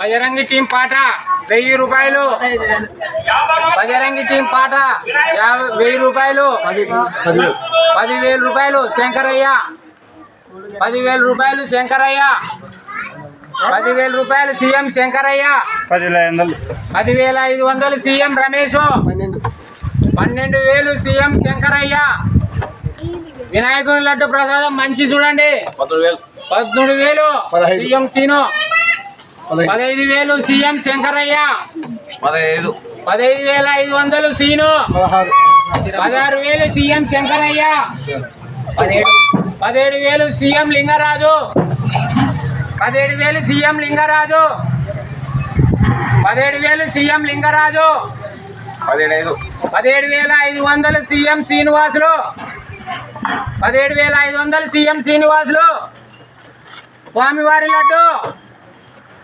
Bajrangi team పాట వెయ్యి రూపాయలు. బజరంగి టీం పాట వెయ్యి రూపాయలు. పదివేల రూపాయలు శంకరయ్య. పదివేల రూపాయలు శంకరయ్య. పదివేల రూపాయలు సీఎం శంకరయ్య. పదివేల ఐదు వందలు సీఎం రమేష్ పన్నెండు వేలు సీఎం శంకరయ్య. వినాయకుని లడ్డు ప్రసాదం మంచి చూడండి. పదమూడు వేలు. సీఎం సీను. పదహైదు వేలు సీఎం శంకరయ్య. పదహైదు. పదహైదు వేల ఐదు వందలు సీను. పదహారు. వేలు సీఎం శంకరయ్య. పదిహేడు వేలు సీఎం లింగరాజు. పదిహేడు వేలు సీఎం లింగరాజు. పదిహేడు వేలు సీఎం లింగరాజు. పదిహేడు వేల ఐదు వందలు సీఎం శ్రీనివాసులు. పదిహేడు వేల ఐదు వందలు సీఎం శ్రీనివాసులు. స్వామివారి లడ్డు.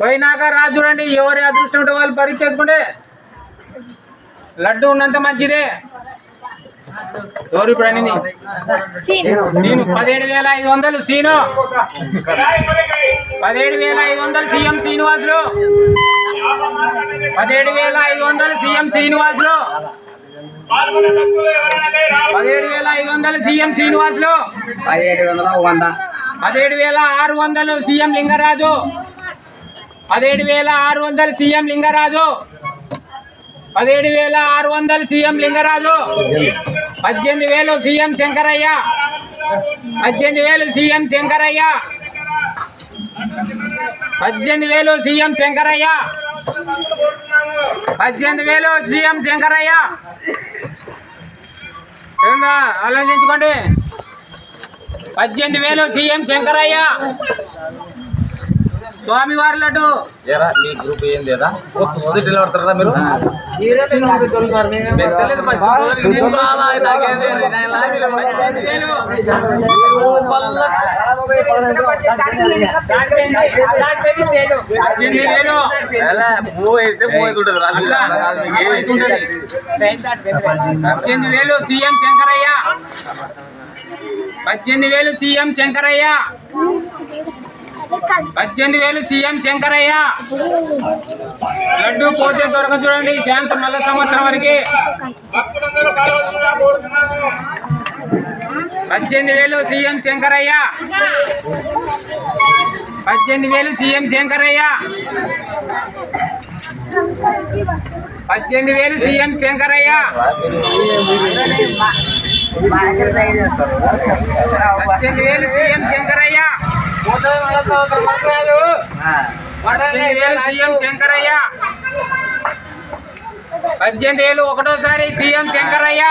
పోయినాక రాజు చూడండి ఎవరి అదృష్టం ఉంటే వాళ్ళు పరీక్ష చేసుకుంటే లడ్డు ఉన్నంత మంచిదే. ఎవరు ఇప్పుడు అనింది? సీను. పదిహేడు వేల ఐదు వందలు సీను. పదిహేడు వేల ఐదు వందలు సీఎం శ్రీనివాసులు. పదిహేడు వేల ఐదు వందలు సీఎం శ్రీనివాసులు. పదిహేడు వేల ఐదు వందలు సీఎం శ్రీనివాసులు. పదిహేడు వందల వంద. పదిహేడు వేల ఆరు వందలు సీఎం లింగరాజు. పదిహేడు వేల ఆరు వందలు సీఎం లింగరాజు. పదిహేడు వేల ఆరు వందలు సీఎం లింగరాజు. పద్దెనిమిది వేలు సీఎం శంకరయ్య. పద్దెనిమిది వేలు సీఎం శంకరయ్య. పద్దెనిమిది వేలు సీఎం శంకరయ్య. పద్దెనిమిది వేలు సీఎం శంకరయ్య. ఆలోచించుకోండి. పద్దెనిమిది వేలు సీఎం శంకరయ్య. స్వామివారి లడ్డు. ఏరా మీ గ్రూప్ ఏం లేదా? కొత్త సొసైటీలో పడతారా మీరు. పద్దెనిమిది వేలు సీఎం శంకరయ్య. పద్దెనిమిది వేలు సీఎం శంకరయ్య. పద్దెనిమిది వేలు సీఎం శంకరయ్య. లడ్డు పోతే దొరక చూడండి ఛాన్స్ మళ్ళీ సంవత్సరం వరకు. పద్దెనిమిది వేలు సీఎం శంకరయ్య. పద్దెనిమిది వేలు సీఎం శంకరయ్య. పద్దెనిమిది వేలు సీఎం శంకరయ్య. పద్దెనిమిది వేలు సీఎం శంకరయ్య. సీఎం శంకరయ్య. పద్దెనిమిది వేలు ఒకటోసారి సీఎం శంకరయ్య.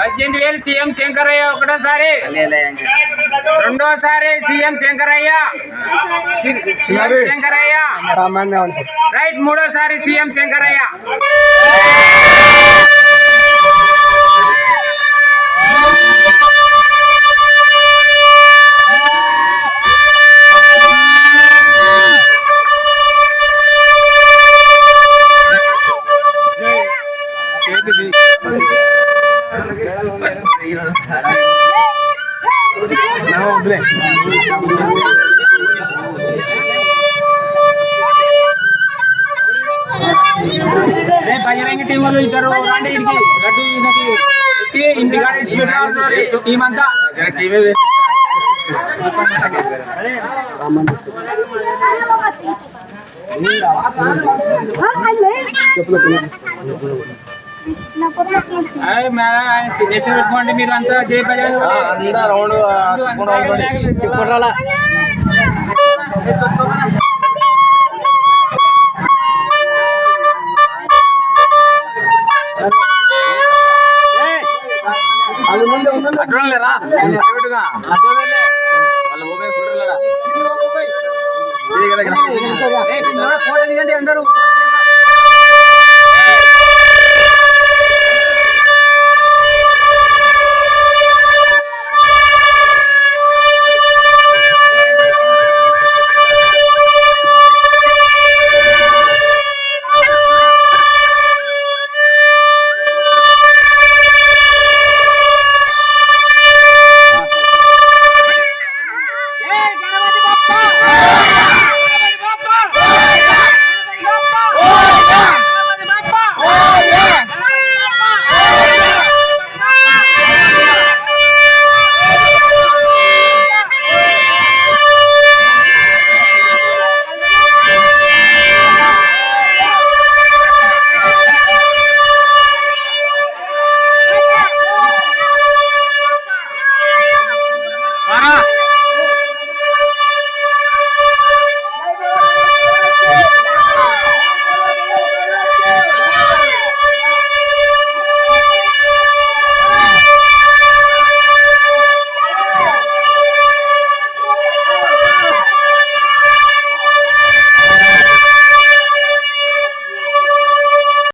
పద్దెనిమిది వేలు సీఎం శంకరయ్య ఒకటోసారి. రెండోసారి CM Shankaraiah. CM Shankaraiah. Right మూడోసారి సీఎం శంకరయ్య. వద్దులే రే బజరంగి టీం వాళ్ళు ఇద్దరు రండి ఇంటికి లడ్డు ఈయనకి పెట్టి ఇంటికాడ ఇచ్చి పెట్టారు టీం అంతా టీవీ అయ్ మేడం, ఆయన నెత్తి పెట్టుకోండి మీరు అంతా జై బజరంగి బలి. అంతా రౌండ్ అంతా తిప్పుకోవాలా అక్కడ లేరా అటుగా వాళ్ళు ఓపెన్ చూడలేరా ఏయ్, కింద కూడా ఫోటో దిగండి అందరూ ఫోటో దిగండి.